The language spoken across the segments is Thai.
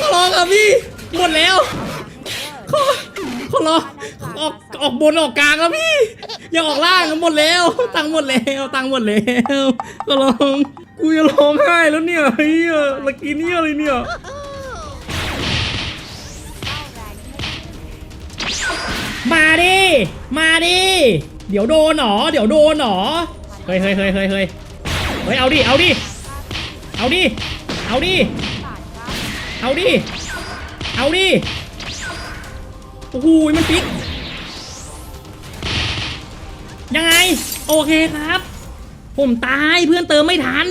ขอร้องครับพี่ หมดแล้ว ขอขอร้องออกออกบนออกกลางครับพี่ อย่าออกล่างหมดแล้ว ตังหมดแล้วตังหมดแล้วขอร้องกูจะร้องไห้แล้วเนี่ยเฮ้ยตะกี้เนี่ยอะไรเนี่ยมาดิ มาดิ เดี๋ยวโดนหนอ เดี๋ยวโดนหนอ เฮ้ยเฮ้ยเฮ้ยเฮ้ยเฮ้ยเฮ้ยเอาดิ เอาดิ เอาดิ เอาดิ เอาดิ เอาดิ โอ้โหมันปิดยังไง โอเคครับ ผมตายเพื่อนเติมไม่ทัน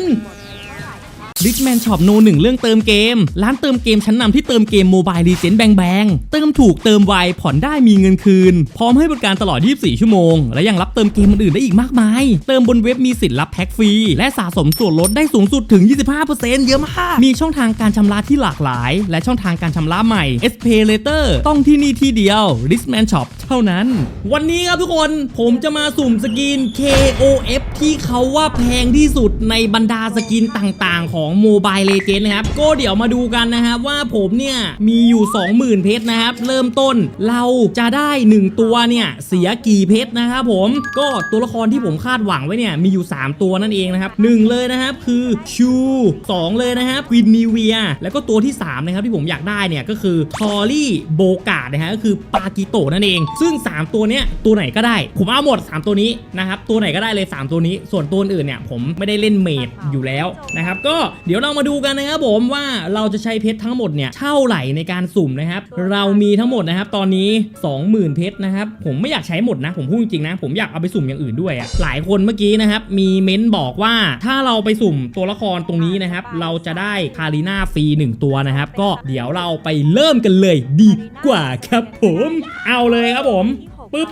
Richman Shop โนหนึ่งเรื่องเติมเกม ร้านเติมเกมชั้นนำที่เติมเกมโมบายดีเจนแบงแบงเติมถูกเติมไวผ่อนได้มีเงินคืน พร้อมให้บริการตลอด 24 ชั่วโมง และยังรับเติมเกมอื่นๆได้อีกมากมาย เติมบนเว็บมีสิทธิ์รับแพ็กฟรี และสะสมส่วนลดได้สูงสุดถึง 25%เยอะมาก มีช่องทางการชำระที่หลากหลาย และช่องทางการชำระใหม่ S Pay Later ต้องที่นี่ที่เดียว Richman Shop เท่านั้น วันนี้ครับทุกคนผมจะมาสุ่มสกิน KOF ที่เขาว่าแพงที่สุดในบรรดาสกินต่างๆ ของ Mobile Legends นะครับ ก็เดี๋ยวมาดูกันนะครับว่าผมเนี่ย มีอยู่ 20,000 เพชรนะครับ เริ่มต้นเราจะได้ 1 ตัวเนี่ย เสียกี่เพชรนะครับผมก็ตัวละครที่ผมคาดหวังไว้เนี่ย มีอยู่ 3 ตัวนั่นเองนะครับ 1 เลยนะครับคือชู2 เลยนะครับวินนิเวีย แล้วก็ตัวที่ 3 นะครับ ที่ผมอยากได้เนี่ยก็คือทอรี่โบกาดนะฮะก็คือปากิโตนั่นเอง ซึ่ง 3 ตัวเนี้ยตัวไหนก็ได้ ผมเอาหมด 3 ตัวนี้นะครับตัวไหนก็ได้เลย 3 ตัวนี้ ส่วนตัวอื่นเนี่ยผมไม่ได้เล่นเมดอยู่แล้วนะครับก็เดี๋ยวเรามาดูกันนะครับผมว่าเราจะใช้เพชรทั้งหมดเนี่ยเท่าไหร่ในการสุ่มนะครับ เรามีทั้งหมดนะครับ ตอนนี้ 20,000 เพชรนะครับ ผมไม่อยากใช้หมดนะ ผมพูดจริงๆนะ ผมอยากเอาไปสุ่มอย่างอื่นด้วยอะหลายคนเมื่อกี้นะครับ มีเม้นบอกว่าถ้าเราไปสุ่มตัวละครตรงนี้นะครับ เราจะได้คาริน่าฟรี1ตัวนะครับ ก็เดี๋ยวเราไปเริ่มกันเลยดีกว่าครับผม เอาเลยครับผมปึ๊บ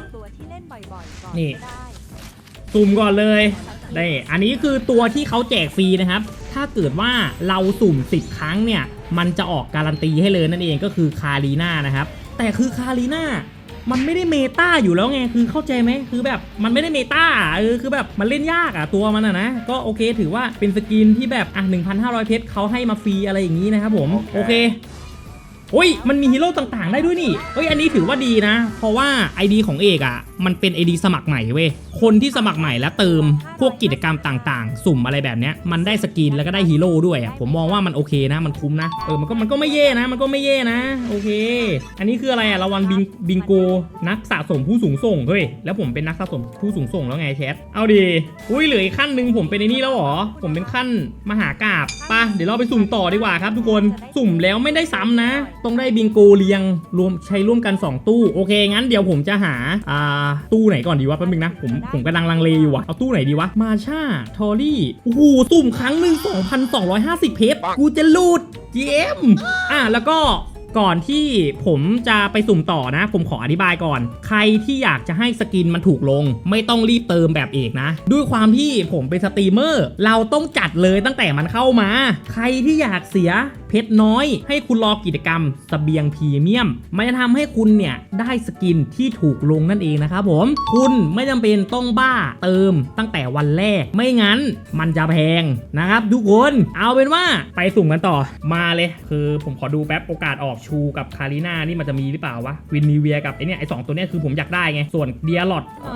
นี่ สุ่มก่อนเลยได้อันนี้คือตัวที่เขาแจกฟรีนะครับ ถ้าเกิดว่าเราสุ่ม 10 ครั้งเนี่ย มันจะออกการันตีให้เลยนั่นเองก็คือคารีนานะครับ แต่คือคารีนามันไม่ได้เมตาอยู่แล้วไง คือเข้าใจไหม คือแบบมันไม่ได้เมตาเออ คือแบบมันเล่นยากอะตัวมันอะนะ ก็โอเคถือว่าเป็นสกินที่แบบอะ1,500 เพชรเขาให้มาฟรีอะไรอย่างนี้นะครับผม โอเค อุ้ยมันมีฮีโร่ต่างๆ ได้ด้วยนี่เอ้ยอันนี้ถือว่าดีนะ เพราะว่า ID ของเอกอะ่ะ มันเป็น ID สมัครใหม่เว้ยคนที่สมัครใหม่แล้วเติมพวกกิจกรรมต่างๆ สุ่มอะไรแบบเนี้ยมันได้สกินแล้วก็ได้ฮีโร่ด้วยอะ่ะผมมองว่ามันโอเคนะ มันคุ้มนะเออมันก็มันก็ไม่แย่นะ มันก็ไม่แย่นะ โอเค อันนี้คืออะไรอะ่ะรางวัลบิงบิงโกนักสะสมผู้สูงส่งเฮ้ยแล้วผมเป็นนักสะสมผู้สูงส่งแล้วไงแชทเอาดีอุ้ยเหลืออีกขั้นหนึ่งผมเป็นไอ้นี่แล้วเหรอผมเป็นขั้นมหากาบปะเดี๋ยวเราไปสุ่มต่อดีกว่าครับ ทุกคนสุ่มแล้วไม่ได้ซ้ำนะต้องได้บิงโกเรียงรวมใช้ร่วมกัน 2 ตู้โอเคงั้นเดี๋ยวผมจะหาอ่าตู้ไหนก่อนดีวะแป๊บนึงนะผมผมกำลังลังเลอยู่อะเอาตู้ไหนดีวะมาชาทอรี่โอ้โหสุ่มครั้งหนึ่ง2,250 เพชรกูจะรูด GM อะแล้วก็ก่อนที่ผมจะไปสุ่มต่อนะ ผมขออธิบายก่อน ใครที่อยากจะให้สกินมันถูกลง ไม่ต้องรีบเติมแบบเอกนะ ด้วยความที่ผมเป็นสตรีมเมอร์ เราต้องจัดเลยตั้งแต่มันเข้ามา ใครที่อยากเสีย เพชรน้อย ให้คุณรอกิจกรรมสเสบียงพรีเมียม มันจะทำให้คุณเนี่ยได้สกินที่ถูกลงนั่นเองนะครับผม คุณไม่จำเป็นต้องบ้าเติมตั้งแต่วันแรก ไม่งั้นมันจะแพงนะครับทุกคน เอาเป็นว่าไปสุ่มกันต่อ มาเลย คือผมขอดูแป๊บโอกาสออกชูกับคาริน่านี่มันจะมีหรือเปล่าวะ วินนิเวียกับไอเนี่ยไอสองตัวเนี้ยคือผมอยากได้ไง ส่วนเดียร์ลอดเอ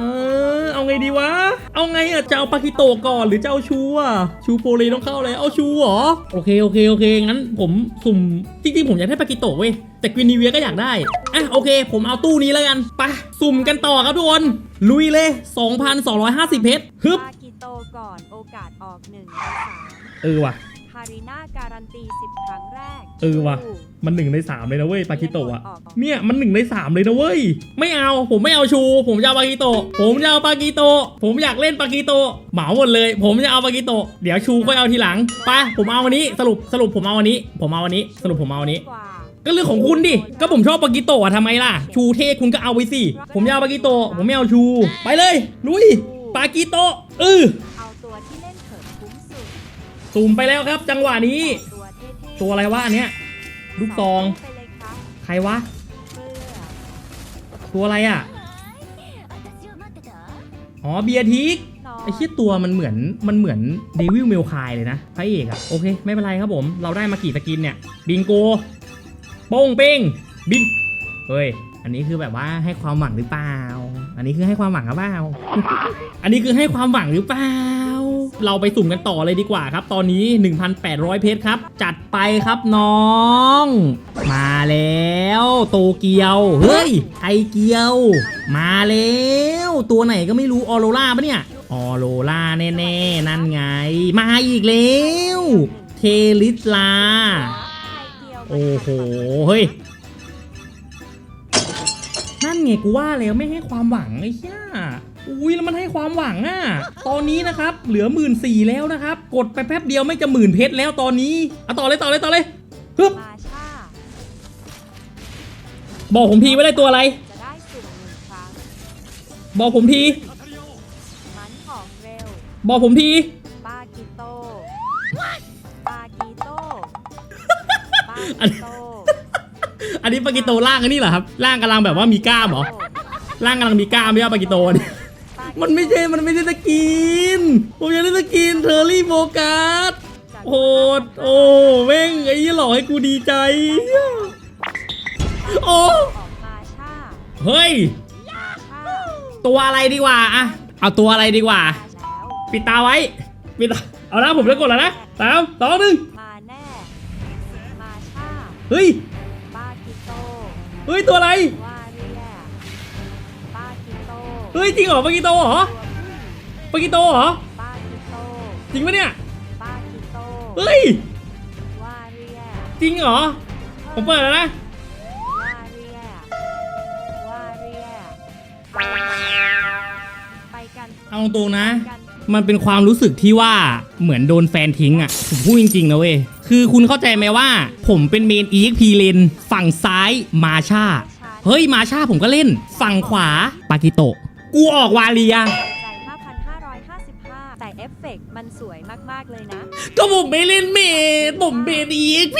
อ เอาไงดีวะ เอาไงอะจะเอาปากิโตะก่อนหรือจะเอาชูอะชูโปรลีต้องเข้าเลยเอาชูเหรอโอเคโอเคโอเคงั้นผมสุ่มจริงๆผมอยากได้ปากิโตะเว้ยแต่กวินนิเวียก็อยากได้อะโอเค ผมเอาตู้นี้แล้วกันไปะสุ่มกันต่อครับทุกคนลุยเลย 2,250 เพชรฮึบปากิโตก่อนโอกาสออก1ในเออว่ะ3คา ริน่าการันตี 10 ครั้งแรกเออว่ะ มันหนึ่งในสามเลยนะเว้ยปากิโตะอะเนี่ยมันหนึ่งในสามเลยนะเว้ย ไม่เอาผมไม่เอาชู ผมจะเอาปากิโตะผมจะเอาปากิโตะผมอยากเล่นปากิโตะเหมาหมดเลย ผมจะเอาปากิโตะเดี๋ยวชูค่อยเอาทีหลังไปผมเอาวันนี้สรุปสรุปผมเอาวันนี้ ผมเอาวันนี้ สรุปผมเอาวันนี้กว่าก็เรื่องของคุณดิ ก็ผมชอบปากิโตะอะทำไมล่ะ ชูเทคุณก็เอาไปสิ ผมจะเอาปากิโตะผมไม่เอาชู ไปเลย ลุย ปากิโตะเออ ซูมไปแล้วครับ จังหวะนี้ ตัวอะไรวะอันเนี้ยลูกซอง ใครวะ ตัวอะไรอะ อ๋อเบียร์ทิกไอ้เชี่ยตัวมันเหมือนมันเหมือนเดวิลเมลคายเลยนะพระเอกอะโอเคไม่เป็นไรครับผม เราได้มากี่สกินเนี่ย บิงโกโป้งเป้งบินเฮ้ยอันนี้คือแบบว่าให้ความหวังหรือเปล่า อันนี้คือให้ความหวังหรือเปล่า อันนี้คือให้ความหวังหรือเปล่า เราไปสุ่มกันต่อเลยดีกว่าครับ ตอนนี้ 1,800 เพชรครับ จัดไปครับน้อง มาแล้ว โตเกียว เฮ้ยไทเกียว มาแล้ว ตัวไหนก็ไม่รู้ออโรล่าปะเนี่ยออโรล่าแน่ๆ นั่นไง มาอีกแล้ว เทลิสลา โอ้โห เฮ้ย นั่นไงกูว่าแล้วไม่ให้ความหวังไอ้เหี้ย อุ้ยแล้วมันให้ความหวังอะ ตอนนี้นะครับ เหลือหมื่นสี่แล้วนะครับ กดไปแป๊บเดียวไม่จะหมื่นเพชรแล้วตอนนี้เอาต่อเลยต่อเลยต่อเลยฮึบมาชาบอกผมทีว่าได้ตัวอะไร จะได้สุ่มหนึ่งครั้งบอกผมที มันออกเร็วบอกผมที ปากิโตปากิโตปาอันกิโตอันนี้ปากิโตล่างอันนี้เหรอครับล่างกำลังแบบว่ามีกล้ามเหรอล่างกำลังมีกล้ามไม่ใช่ปากิโตเนี่ยปากิโต มันไม่ใช่ มันไม่ใช่สกิน ผมอยากได้สกินเทอร์รี่โบกัสโหดโอ้แม่งไอ้ยี่หลอกให้กูดีใจ โอ้ออกมาชาเฮ้ยมาชาตัวอะไรดีกว่าอะเอาตัวอะไรดีกว่าแล้วปิดตาไว้ ปิดตา เอาละผมจะกดแล้วนะสามสองหนึ่งมาแน่มาชาเฮ้ยปากิโตเฮ้ย ตัวอะไร เฮ้ยจริงเหรอปากิโตเหรอปากิโตเหรอปากิโตจริงปะเนี่ยปากิโตเฮ้ยวาเรียจริงเหรอผมเปิดแล้วนะวาเรียวาเรียไปกันเอาตรงๆนะ กันมันเป็นความรู้สึกที่ว่าเหมือนโดนแฟนทิ้งอะผมพูดจริงๆนะเว้ยคือคุณเข้าใจไหมว่า ผมเป็นเมน EXP เลนฝั่งซ้ายมาชาเฮ้ยมาชาผมก็เล่น ฝั่งขวาปากิโตะ กูออกวาเลียใจ5,555 แต่เอฟเฟกต์มันสวยมาก ๆ เลยนะ ก็ผมไม่เล่นเมนผมเมน EXP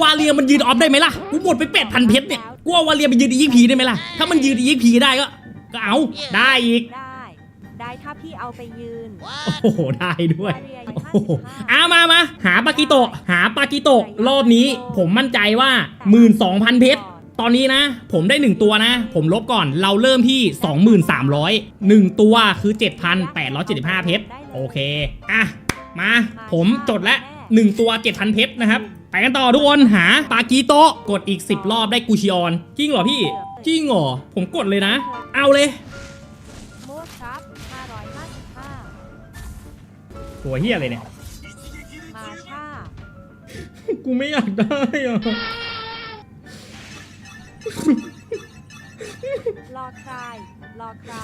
วาเลียมันยืนออฟได้ไหมล่ะ กูหมดไป8,000เพชรเนี่ย กูเอาวาเลียไปยืน EXP ได้ไหมล่ะ ถ้ามันยืน EXP ได้ก็ ก็เอา ได้อีก ได้ ได้ถ้าพี่เอาไปยืน โอ้โห ได้ด้วยวาเรียโอ้โหอามามา หาปากิโตะ หาปากิโตะ รอบนี้ ผมมั่นใจว่า 12,000 เพชร ตอนนี้นะ ผมได้ 1 ตัวนะ ผมลบก่อนเราเริ่มที่ 2300 1 ตัวคือ 7,875 เพชรโอเค อะ มา ผมจดแล้ว1ตัว 7,000 เพชรนะครับ ไปกันต่อทุกคนหาปากิโตะกดอีก 10 รอบได้กูชิออน จริงเหรอพี่ จริงเหรอ ผมกดเลยนะ เอาเลยโมดครับ555ตัวเฮียอะไรเนี่ย มาชากูไม่อยากได้อะ รอใครรอใคร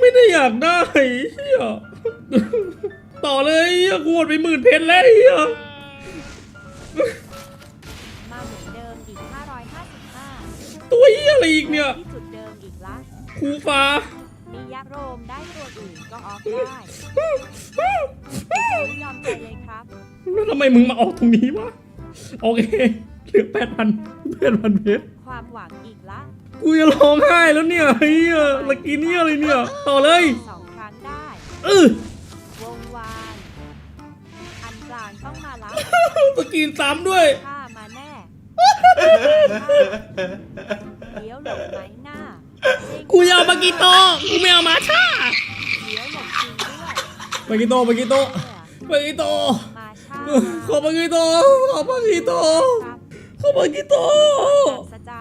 ไม่ได้อยากได้เฮียต่อเลยเฮียกูหมดไปหมื่นเพชรแล้วเฮียมาเหมือนเดิมอีก 555ตัวเฮียอะไรอีกเนี่ย ที่จุดเดิมอีกละครูฟ้า มียักษ์โรมได้ตัวอื่นก็ออฟได้ไม่ยอมใจเลยครับ แล้วทำไมมึงมาออกตรงนี้วะ โอเค เหลือแปดพันแปดพันเพชร ความหวังอี กละกูจะร้องไห้แล้วเนี่ยเฮียละกินเนี่ยอะไรเนี่ยต่อเลยสองครั้งได้เออวงวานอันกลางต้องมารับสกินซ้ำด้วยข้ามาแน่เดี๋ยวหลบไหมหน้ากูอยากมากิโตะกูไม่เอามาช่าเดี๋ยวหลบจริงด้วยมากิโตะมากิโตะมากิโตะมาช้าขอมากิโตะขอมากิโตะครับขอมากิโตะสะใจ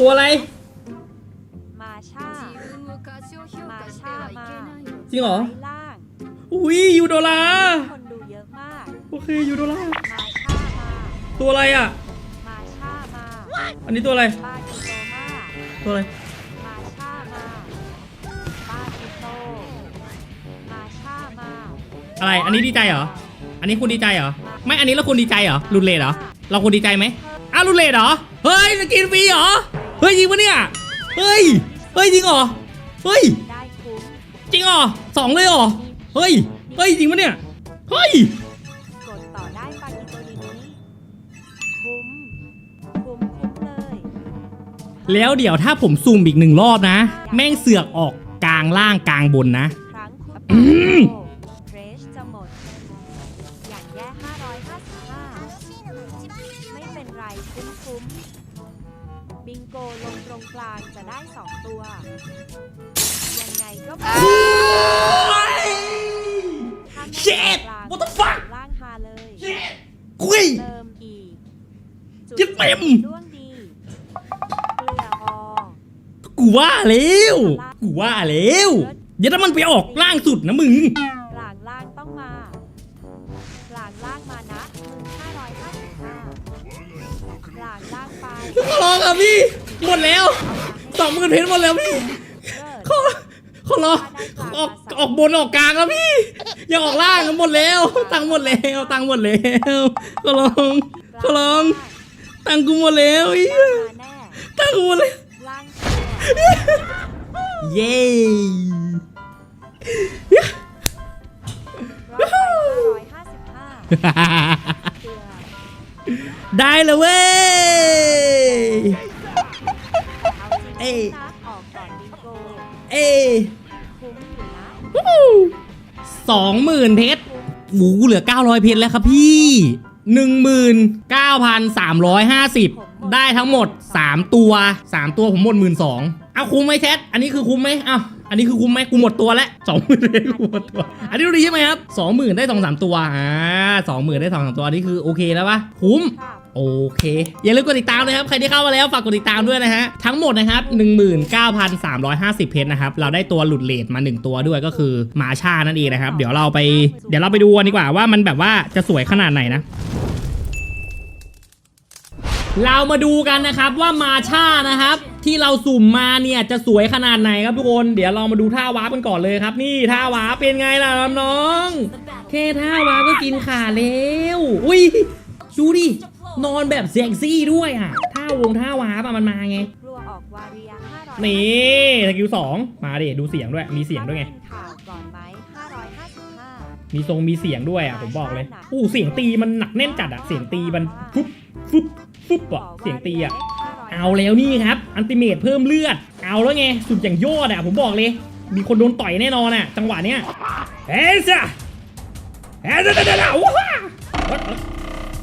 ตัวอะไร มาช้ามาชา มาจริงเหรอไล่ล่าง อุ้ยยูโดลาคนดูเยอะมาก โอเคยูโดลามาช้ามา ตัวอะไรอะ มาช้ามาอันนี้ตัวอะไรปากิโตมาตัวอะไร มาช้ามาปากิโตมาช้ามาอะไร อันนี้ดีใจเหรอ อันนี้คุณดีใจเหรอ ไม่ อันนี้เราคุณดีใจเหรอรุนเลดเหรอ เราคุณดีใจไหมอ้าวรุนเลดเหรอ เฮ้ยจะกินฟรีเหรอ เฮ้ยจริงปะเนี่ย เฮ้ย เฮ้ยจริงเหรอ เฮ้ย ได้คุ้มจริงเหรอสองเลยเหรอ เฮ้ย เฮ้ยจริงปะเนี่ย เฮ้ย กดต่อได้ปากิโตดีนี้คุ้มแล้วเดี๋ยวถ้าผมซูมอีกหนึ่งรอบนะ แม่งเสือกออกกลางล่างกลางบนนะ ครั้งคุณ ไงก็ไม่ถ้าไม่ Shit กลาง What the fuck ล่างฮาเลยกุยเติมอีกเจ็บเต็มด้วงดีเกลือออกูว่าแล้วกูว่าแล้วอย่าถ้ามันไปออกล่างสุดนะมึง หลางล่างต้องมา หลางล่างมานะ555หลางล่างไปขอร้องครับพี่ หมดแล้วสองหมื่นเพชรหมดแล้วพี่ขอ ขอร้องออกออกบนออกกลางแล้วพี่ อย่าออกล่างหมดแล้ว ตังค์หมดแล้วตังค์หมดแล้วขอร้องขอร้อง ตังค์กูหมดแล้วเหี้ยมาแน่ตังค์กูหมดแล้วเย้ร้อยร้อยห้าสิบห้าเกลือได้เลยเว้ยเอ เอสองหมื่นเพชรหมูเหลือ 900 เพชรแล้วครับพี่ 19,350 ได้ทั้งหมด 3 ตัว 3 ตัวผมหมด 1 2 0 0เอาคุ้มไหมแชท อันนี้คือคุ้มไหมอ้าวอันนี้คือคุ้มไหมกูหมดตัวแล้วสองหมื่นเลยกูหมดตัว อันนี้ดูดีใช่ไหมครับสองหมื่นได้สองสามตัว อ่าสองหมื่นได้สองสามตัว อันนี้คือโอเคแล้วปะคุ้ม โอเค อย่าลืมกดติดตามนะครับ ใครที่เข้ามาแล้วฝากกดติดตามด้วยนะฮะ ทั้งหมดนะครับ 19,350 เพชรนะครับ เราได้ตัวหลุดเลทมา 1 ตัวด้วยก็คือมาชานั่นเองนะครับ เดี๋ยวเราไป เดี๋ยวเราไปดูกันดีกว่าว่ามันแบบว่าจะสวยขนาดไหนนะเรามาดูกันนะครับว่ามาชานะครับ ที่เราสุ่มมาเนี่ยจะสวยขนาดไหนครับทุกคน เดี๋ยวเรามาดูท่าวาร์ปกันก่อนเลยครับ นี่ท่าวาร์ปเป็นไงล่ะน้องแค่ท่าวาร์ปก็กินขาแล้ว อุ้ยดูดิ นอนแบบเซ็กซี่ด้วยอะท่าวงท่าวาร์ปอะมันมาไงครัวออกวาเรียห้าร้อยนี่สกิลสองมาดิดูเสียงด้วย มีเสียงด้วยไง ข่าวก่อนไหมห้าร้อยห้าสิบห้ามีทรงมีเสียงด้วยอะผมบอกเลยอู้เสียงตีมันหนักแน่นจัดอะเสียงตีมันฟุบฟุบฟุบอะเสียงตีอะเอาแล้วนี่ครับอันติเมตเพิ่มเลือด เอาแล้วไงสุดอย่างยอดอะผมบอกเลย มีคนโดนต่อยแน่นอนอะจังหวะเนี้ยเฮ้ยจ้ะเฮ้ยจ้ะจ้ะจ้ะว้า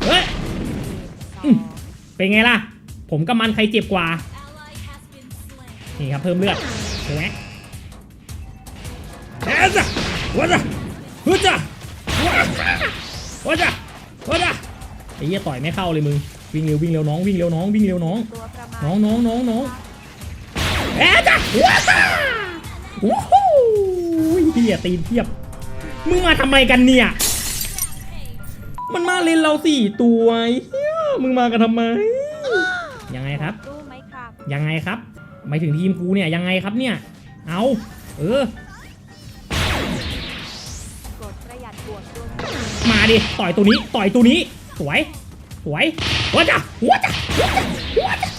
เฮ้ยสอง เป็นไงล่ะ ผมกับมันใครเจ็บกว่า นี่ครับเพิ่มเลือดถูกไหมเฮ้ยจ้ะว้าจ้ะฮึจ้ะว้าจ้ะว้าจ้ะไอ้เหี้ยต่อยไม่เข้าเลยมึง วิ่งเร็ววิ่งเร็วน้องวิ่งเร็วน้องวิ่งเร็วน้อง น้องน้องน้องน้องเอ๊ะจ้ะว้าจ้ะโอ้โหเฮียตีนเทียบ มึงมาทำไมกันเนี่ย มันมาเล่นเราสี่ตัวเฮีย มึงมากันทำไม ยังไงครับตู้ไหมครับ ยังไงครับหมายถึงทีมกูเนี่ยยังไงครับเนี่ย เอาเออ กดประหยัดบวกตัวมาดิ ต่อยตัวนี้ ต่อยตัวนี้ สวย สวยหัวจ้ะหัวจ้ะหัวจ้ะหัวจ้ะ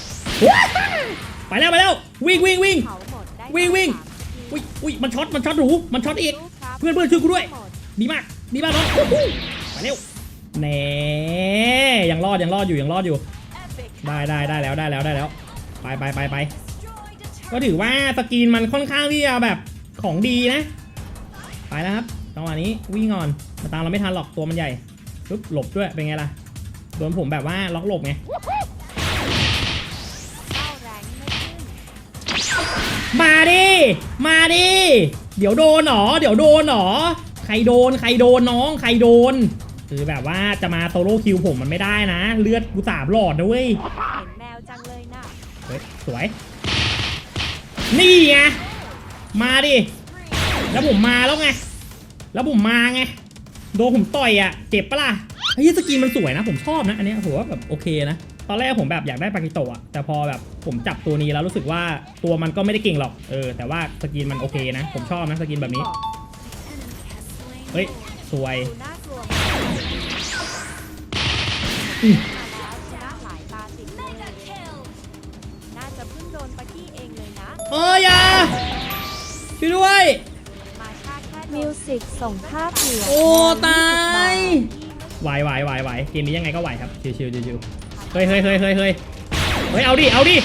หัวจ้ะไปแล้วไปแล้ว วิ่งวิ่งวิ่ง เผาหมดได้วิ่งวิ่งสามทีอุ้ยอุ้ยมันช็อต มันช็อตหรู มันช็อตอีกตู้ครับเพื่อนเพื่อนช่วยกูด้วยหมดดีมาก ดีมากน้องอู้หูไปเร็ว แหน่ยังรอดยังรอดอยู่ยังรอดอยู่ ได้ได้ได้แล้วได้แล้วได้แล้ว ไปไปไปไปก็ถือว่าสกรีนมันค่อนข้างที่จะแบบของดีนะ ไปแล้วครับจังหวะนี้วิ่งก่อนมาตามเราไม่ทันหรอกตัวมันใหญ่ปึ๊บหลบด้วยเป็นไงล่ะโดนผมแบบว่าล็อกหลบไงเข้าแรงไม่ขึ้นมาดิมาดิเดี๋ยวโดนหนอเดี๋ยวโดนหนอใครโดนใครโดนน้องใครโดน คือแบบว่าจะมาโซโล่คิวผมมันไม่ได้นะ เลือดกูสามหลอดนะเว้ยเห็นแมวจังเลยนะเฮ้ยสวย นี่ไงมาดิ แล้วผมมาแล้วไง แล้วผมมาไง โดนผมต่อยอะ เจ็บปะล่ะเฮ้ยสกินมันสวยนะ ผมชอบนะ อันเนี้ยผมว่าแบบโอเคนะ ตอนแรกผมแบบอยากได้ปากิโตะอะแต่พอแบบผมจับตัวนี้แล้วรู้สึกว่าตัวมันก็ไม่ได้เก่งหรอก เออ แต่ว่าสกินมันโอเคนะ ผมชอบนะสกินแบบนี้บอกเฮ้ย สวย เลยน่าจะเพิ่งโดนปะกี้เองเลยนะเอ้ยอย่าช่วยด้วยมาชาแค่มิวสิกส่งภาพเหลือโอ้ตายที่ไหวไหวไหวไหวเกมนี้ยังไงก็ไหวครับชิวๆชิวๆเฮ้ยเฮ้ยเฮ้ยเฮ้ยเฮ้ยเฮ้ยเอาดิเอาดิ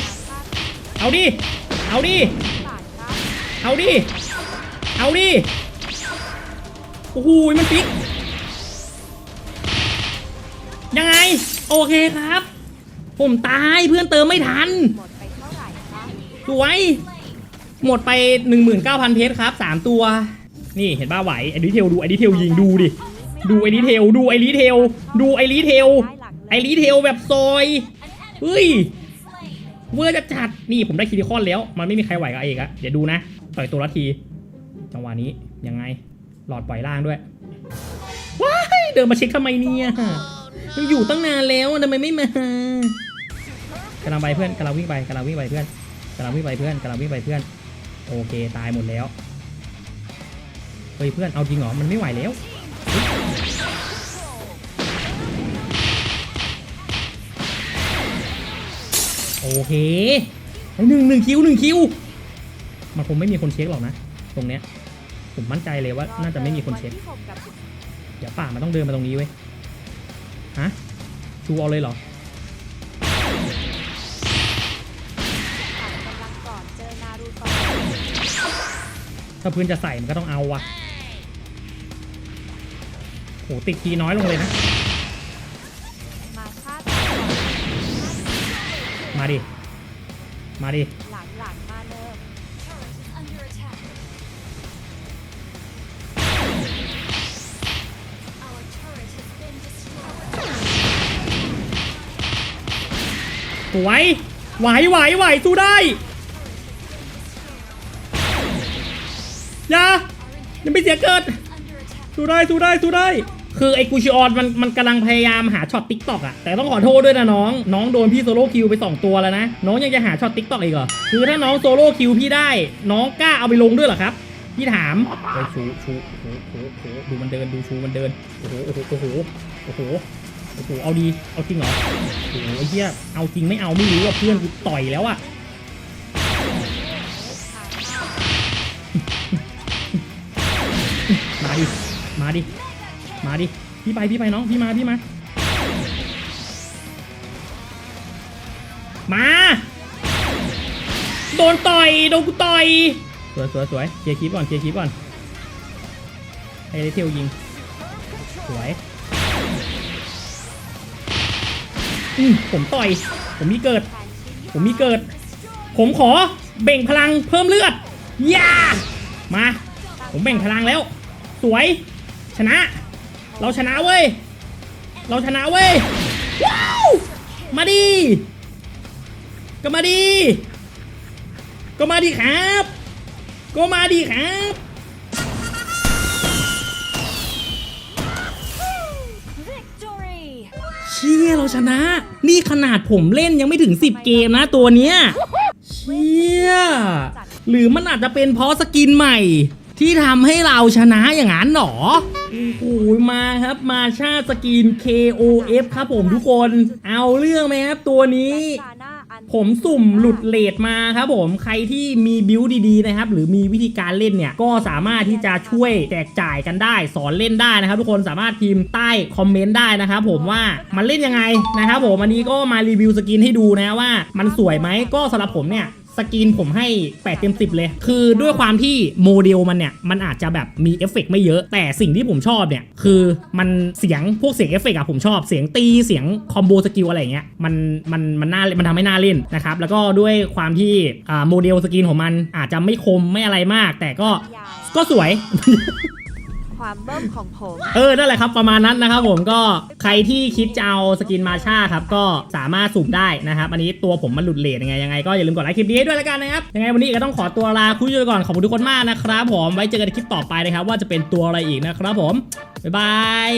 เอาดิเอาดิบาทครับเอาดิเอาดิโอ้โหมันฟิก โอเคครับ ผมตายเพื่อนเติมไม่ทันหมดไปเท่าไหร่ครับสวยหมดไป 19,000 เพชรครับ 3 ตัว นี่เห็นบ้าไหวไอ้ดีเทลดูไอ้ดีเทลยิงดูดิ ดูไอ้ดีเทลดูไอ้ดีเทลดูไอ้ดีเทลได้หลังเลยไอ้ดีเทลแบบซอยเฮ้ยเวอร์จะจัดนี่ผมได้คิริคอนแล้ว มันไม่มีใครไหวกับเอกอะเดี๋ยวดูนะต่อยตัวละที จังหวะนี้ยังไงหลอดปล่อยล่างด้วยว้ายเดินมาเช็คทำไมเนี่ย ยังอยู่ตั้งนานแล้วทำไมไม่มากำลังไปเพื่อนกำลังวิ่งไปกำลังวิ่งไปเพื่อนกำลังวิ่งไปเพื่อนกำลังวิ่งไปเพื่อน โอเคตายหมดแล้วเฮ้ยเพื่อนเอาจริงเหรอมันไม่ไหวแล้วโอเคหนึ่งหนึ่งคิวหนึ่งคิวมันคงไม่มีคนเช็คหรอกนะ ตรงเนี้ยผมมั่นใจเลยว่าน่าจะไม่มีคนเช็ค เดี๋ยวป่ามันต้องเดินมาตรงนี้เว้ย ฮะชูเอาเลยเหรอถ้าพื้นจะใส่มันก็ต้องเอาวะโหติดทีน้อยลงเลยนะ มามาดิ มาดิ destroyed. สวยไหวไหวไหวสู้ได้อย่ายังไม่เสียเกิดสู้ได้สู้ได้สู้ได้ คือไอ้กูชิออนมันมันกำลังพยายามหาช็อตติ๊กต็อกอะแต่ต้องขอโทษด้วยนะน้อง น้องโดนพี่โซโล่คิวไป 2 ตัวแล้วนะ น้องยังจะหาช็อตติ๊กต็อกอีกเหรอ คือถ้าน้องโซโล่คิวพี่ได้ น้องกล้าเอาไปลงด้วยเหรอครับ พี่ถามเฮ้ยชูชูโอ้โหโอ้โหดูมันเดินดูชูมันเดินโอ้โหโอ้โหโอ้โหโอ้โหโอ้โหเอาดีเอาจริงเหรอโอ้โหไอ้เหี้ยเอาจริงไม่เอาไม่รู้ว่าเพื่อนกูต่อยแล้วอะมาดิมาดิมาดิพี่ไปพี่ไปน้องพี่มาพี่มา มาโดนต่อยโดนกูต่อยสวยสวยสวยเคลียร์คลิปก่อนเคลียร์คลิปก่อนให้ได้เทียวยิงสวย อืมผมต่อย ผมมีเกิด ผมมีเกิด ผมขอเบ่งพลังเพิ่มเลือดย่ามา ผมแบ่งพลังแล้ว สวย ชนะ เราชนะเว้ย เราชนะเว้ย ว้าว มาดี ก็มาดี ก็มาดีครับ ก็มาดีครับ ชี่ยเราชนะ นี่ขนาดผมเล่นยังไม่ถึง 10 เกมนะตัวเนี้ยเชี่ยหรือมันอาจจะเป็นเพราะสกินใหม่ ที่ทำให้เราชนะอย่างนั้นหรอโอ้โหมาครับมาชาสกิน KOF ครับผมทุกคน เอาเรื่องไหมครับตัวนี้ ผมสุ่มหลุดเลดมาครับผมใครที่มีบิวดีๆนะครับหรือมีวิธีการเล่นเนี่ยก็สามารถที่จะช่วยแจกจ่ายกันได้ สอนเล่นได้นะครับ ทุกคนสามารถพิมพ์ใต้คอมเมนต์ได้นะครับผมว่ามันเล่นยังไงนะครับผมอันนี้ก็มารีวิวสกินให้ดูนะว่า มันสวยไหมก็สำหรับผมเนี่ย สกินผมให้8เต็ม10 เลย คือด้วยความที่โมเดลมันเนี่ย มันอาจจะแบบมีเอฟเฟกต์ไม่เยอะ แต่สิ่งที่ผมชอบเนี่ย คือมันเสียงพวกเสียงเอฟเฟกต์อะผมชอบเสียงตีเสียงคอมโบสกิลอะไรอย่างเงี้ยมันมันมันน่ามันทำให้น่าเล่นนะครับ แล้วก็ด้วยความที่อ่าโมเดลสกินของมันอาจจะไม่คมไม่อะไรมาก แต่ก็ยาวก็สวย ความเบิ่มของผม เออ นั่นแหละครับ ประมาณนั้นนะครับผมก็ใครที่คิดจะเอาสกินมาชาครับ ก็สามารถสุ่มได้นะครับ อันนี้ตัวผมมันหลุดเลทยังไงยังไงก็อย่าลืมกดไลค์คลิปนี้ให้ด้วยแล้วกันนะครับ ยังไงวันนี้ก็ต้องขอตัวลาคุยไปก่อน ขอบคุณทุกคนมากนะครับผม ไว้เจอกันในคลิปต่อไปนะครับ ว่าจะเป็นตัวอะไรอีกนะครับผม บ๊ายบาย